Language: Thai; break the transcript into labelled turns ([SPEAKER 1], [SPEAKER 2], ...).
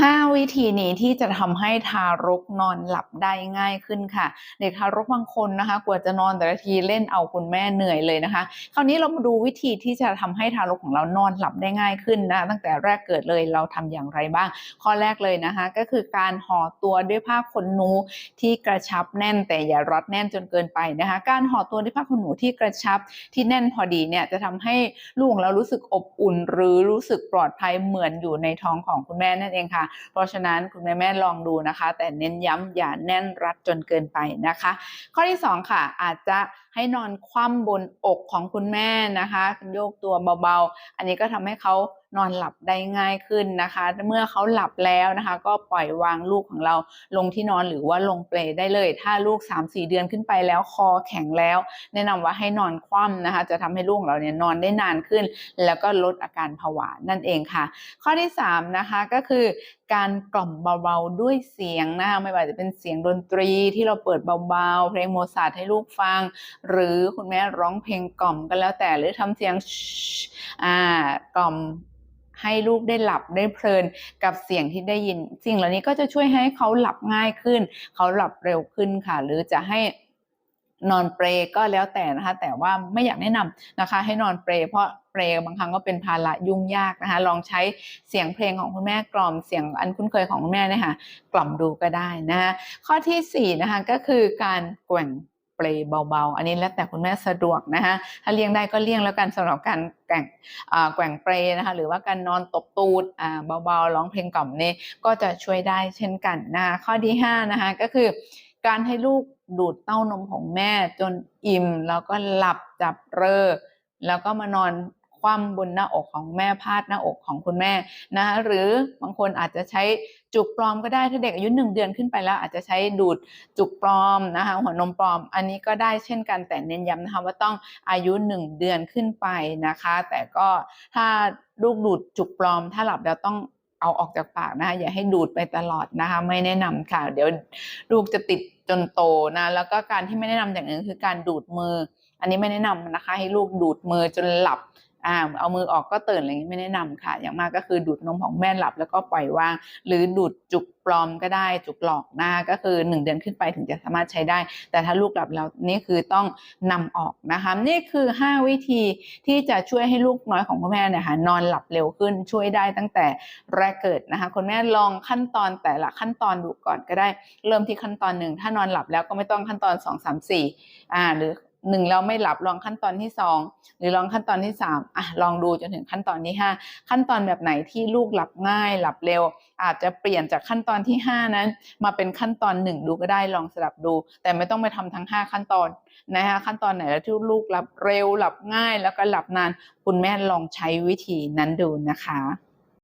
[SPEAKER 1] 5 วิธีนี้ที่จะทำให้ทารกนอนหลับได้ง่ายขึ้นค่ะ เด็กทารกบางคนนะคะ กว่าจะนอนแต่ละทีเล่นเอาคุณแม่เหนื่อยเลยนะคะ คราวนี้เรามาดูวิธีที่จะทำให้ทารกของเรานอนหลับได้ง่ายขึ้นนะตั้งแต่แรกเกิดเลยเราทำอย่างไรบ้าง ข้อแรกเลยนะคะ ก็คือการห่อตัวด้วยผ้าขนหนูที่กระชับแน่นแต่อย่ารัดแน่นจนเกินไปนะคะ การห่อตัวด้วยผ้าขนหนูที่กระชับที่แน่นพอดีเนี่ยจะทำให้ลูกของเรารู้สึกอบอุ่น หรือรู้สึกปลอดภัยเหมือนอยู่ในท้องของคุณแม่นั่นเองค่ะเพราะฉะนั้นคุณแม่แม่ลองดูนะคะ แต่เน้นย้ำอย่าแน่นรัดจนเกินไปนะคะ ข้อที่ 2 ค่ะ อาจจะให้นอนคว่ำบนอกของคุณแม่นะคะโยกตัวเบาๆ อันนี้ก็ทำให้เขา นอนหลับได้ง่ายขึ้นนะคะ เมื่อเขาหลับแล้วนะคะ ก็ปล่อยวางลูกของเราลงที่นอนหรือว่าลงเปลได้เลย ถ้าลูก 3-4 เดือนขึ้นไปแล้วคอแข็งแล้ว แนะนำว่าให้นอนคว่ำนะคะ จะทำให้ลูกเราเนี่ยนอนได้นานขึ้น แล้วก็ลดอาการผวานั่นเองค่ะ ข้อที่ 3 นะคะก็คือการกล่อมเบาๆด้วยเสียงนะคะไม่ว่าจะเป็นเสียงดนตรีที่เราเปิดเบาๆเพลงโมซาร์ทให้ลูกฟัง หรือคุณแม่ร้องเพลงกล่อมก็แล้วแต่หรือทำเสียงอ่ากล่อม ให้ลูกได้หลับได้เพลินกับเสียงที่ได้ยิน สิ่งเหล่านี้ก็จะช่วยให้เขาหลับง่ายขึ้น เขาหลับเร็วขึ้นค่ะ หรือจะให้นอนเปรก็แล้วแต่นะคะ แต่ว่าไม่อยากแนะนำนะคะ ให้นอนเปรเพราะเปรบางครั้งก็เป็นภาระยุ่งยากนะคะ ลองใช้เสียงเพลงของคุณแม่กล่อมเสียงอันคุ้นเคยของคุณแม่เนี่ยค่ะกล่อมดูก็ได้นะคะข้อที่4นะคะก็คือการแกว่ง เปลเบาๆ อันนี้แล้วแต่คุณแม่สะดวกนะคะถ้าเลี่ยงได้ก็เลี่ยงแล้วกันสำหรับการแกว่งแกว่งเปลนะคะหรือว่าการนอนตบตูดเบาๆร้องเพลงกล่อมนี่ก็จะช่วยได้เช่นกันนะคะข้อที่5นะคะก็คือการให้ลูกดูดเต้านมของแม่จนอิ่มแล้วก็หลับจับเรอแล้วก็มานอน คว่ำบนหน้าอกของแม่พาดหน้าอกของคุณแม่นะคะหรือบางคนอาจจะใช้จุกปลอมก็ได้ถ้าเด็กอายุหนึ่งเดือนขึ้นไปแล้ว อาจจะใช้ดูดจุกปลอมนะคะหัวนมปลอม อันนี้ก็ได้เช่นกันแต่เน้นย้ำนะคะว่าต้องอายุหนึ่งเดือนขึ้นไปนะคะ แต่ก็ถ้าลูกดูดจุกปลอม ถ้าหลับแล้วต้องเอาออกจากปากนะคะอย่าให้ดูดไปตลอดนะคะ ไม่แนะนำค่ะ เดี๋ยวลูกจะติดจนโตนะแล้วก็การที่ไม่แนะนำอย่างหนึ่งคือการดูดมือ อันนี้ไม่แนะนำนะคะ ให้ลูกดูดมือจนหลับ อ่าเอามือออกก็ตื่นอะไรอย่างนี้ไม่แนะนำค่ะ อย่างมากก็คือดูดนมของแม่หลับแล้วก็ปล่อยวาง หรือดูดจุกปลอมก็ได้จุกหลอกหน้าก็คือ 1 เดือนขึ้นไปถึงจะสามารถใช้ได้ แต่ถ้าลูกหลับแล้วนี่คือต้องนำออกนะคะนี่คือ 5 วิธีที่จะช่วยให้ลูกน้อยของคุณแม่นี่ยค่ะนอนหลับเร็วขึ้นช่วยได้ตั้งแต่แรกเกิดนะคะคุณแม่ลองขั้นตอนแต่ละขั้นตอนดูก่อนก็ได้ เริ่มที่ขั้นตอนหนึ่งถ้านอนหลับแล้วก็ไม่ต้องขั้นตอน 2 3 4อ่าหรือ หนึ่งเราไม่หลับลองขั้นตอนที่สองหรือลองขั้นตอนที่สามอะลองดูจนถึงขั้นตอนที่ห้าขั้นตอนแบบไหนที่ลูกหลับง่าย หลับเร็ว อาจจะเปลี่ยนจากขั้นตอนที่ห้านั้น มาเป็นขั้นตอนหนึ่งดูก็ได้ลองสลับดู แต่ไม่ต้องไปทำทั้งห้าขั้นตอนนะคะขั้นตอนไหนแล้วที่ลูกหลับเร็วหลับง่ายแล้วก็หลับนาน คุณแม่ลองใช้วิธีนั้นดูนะคะ